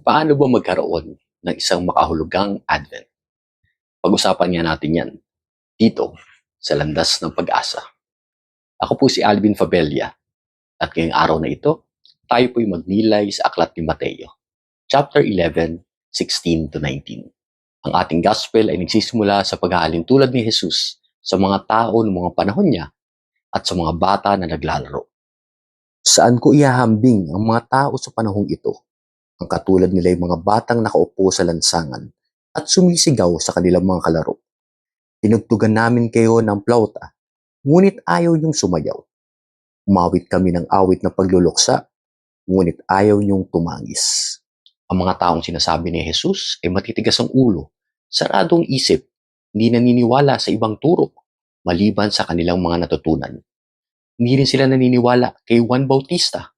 Paano ba magkaroon ng isang makahulugang Advent? Pag-usapan nga natin yan dito sa Landas ng Pag-asa. Ako po si Alvin Fabella at ngayong araw na ito, tayo po'y magnilay sa Aklat ni Mateo, chapter 11, 16 to 19. Ang ating gospel ay nagsisimula sa pag-aalin tulad ni Jesus sa mga tao ng mga panahon niya at sa mga bata na naglalaro. Saan ko ihahambing ang mga tao sa panahong ito? Ang katulad nila ay mga batang nakaupo sa lansangan at sumisigaw sa kanilang mga kalaro. Tinugtugan namin kayo ng plauta, ngunit ayaw niyong sumayaw. Umawit kami ng awit na pagluluksa, ngunit ayaw niyong tumangis. Ang mga taong sinasabi ni Jesus ay matitigas ang ulo, saradong isip, hindi naniniwala sa ibang turo, maliban sa kanilang mga natutunan. Hindi rin sila naniniwala kay Juan Bautista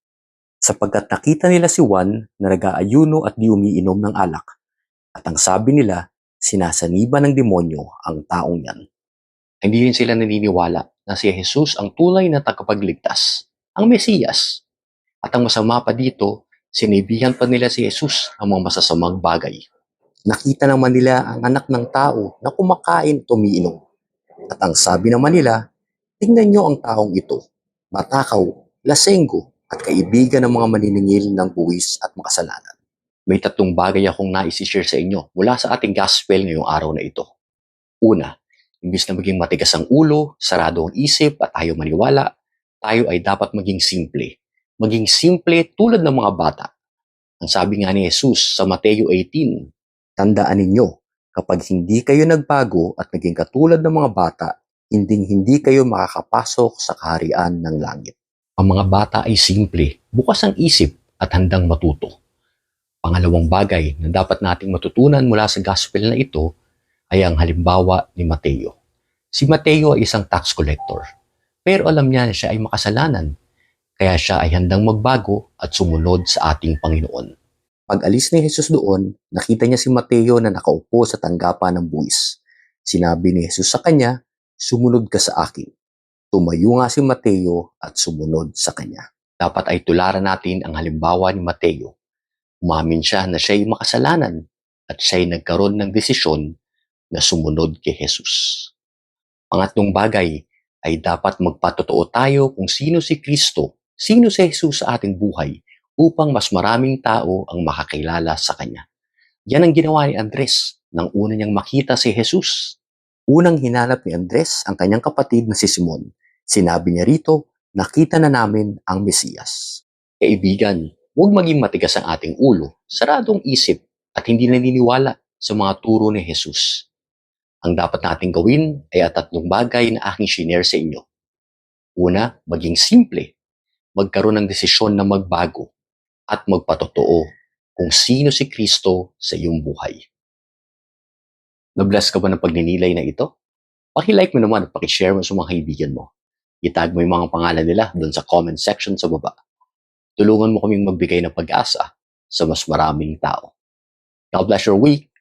sapagkat nakita nila si Juan na nag-aayuno at di umiinom ng alak. At ang sabi nila, sinasaniba ng demonyo ang taong yan. Hindi rin sila naniniwala na si Jesus ang tunay na tagapagligtas, ang Mesiyas. At ang masama pa dito, sinibihan pa nila si Jesus ng mga masasamang bagay. Nakita naman nila ang anak ng tao na kumakain at umiinom. At ang sabi naman nila, tingnan nyo ang taong ito, matakaw, lasenggo, at kaibigan ng mga maniningil ng buwis at makasalanan. May tatlong bagay akong nais-share sa inyo mula sa ating gospel ngayong araw na ito. Una, imbis na maging matigas ang ulo, sarado ang isip at ayaw maniwala, tayo ay dapat maging simple. Maging simple tulad ng mga bata. Ang sabi nga ni Jesus sa Mateo 18, Tandaan ninyo, kapag hindi kayo nagbago at naging katulad ng mga bata, hindi hindi kayo makakapasok sa kaharian ng langit. Ang mga bata ay simple, bukas ang isip at handang matuto. Pangalawang bagay na dapat nating matutunan mula sa gospel na ito ay ang halimbawa ni Mateo. Si Mateo ay isang tax collector, pero alam niya na siya ay makasalanan, kaya siya ay handang magbago at sumunod sa ating Panginoon. Pag alis ni Jesus doon, nakita niya si Mateo na nakaupo sa tanggapan ng buwis. Sinabi ni Jesus sa kanya, sumunod ka sa akin. Tumayo nga si Mateo at sumunod sa kanya. Dapat ay tularan natin ang halimbawa ni Mateo. Umamin siya na siya ay makasalanan at siya ay nagkaroon ng desisyon na sumunod kay Jesus. Pangatlong bagay ay dapat magpatotoo tayo kung sino si Kristo, sino si Jesus sa ating buhay upang mas maraming tao ang makakilala sa Kanya. Yan ang ginawa ni Andres nang una niyang makita si Jesus. Unang hinanap ni Andres ang kanyang kapatid na si Simon. Sinabi niya rito, nakita na namin ang Mesiyas. Kaibigan, huwag maging matigas ang ating ulo, saradong isip at hindi naniniwala sa mga turo ni Jesus. Ang dapat nating gawin ay at tatlong bagay na aking shinare sa inyo. Una, maging simple. Magkaroon ng desisyon na magbago at magpatotoo kung sino si Kristo sa iyong buhay. Na-bless ka ba ng pagninilay na ito? Pakilike mo naman at pakishare mo sa mga kaibigan mo. Itag mo yung mga pangalan nila doon sa comment section sa baba. Tulungan mo kaming magbigay ng pag-asa sa mas maraming tao. God bless your week.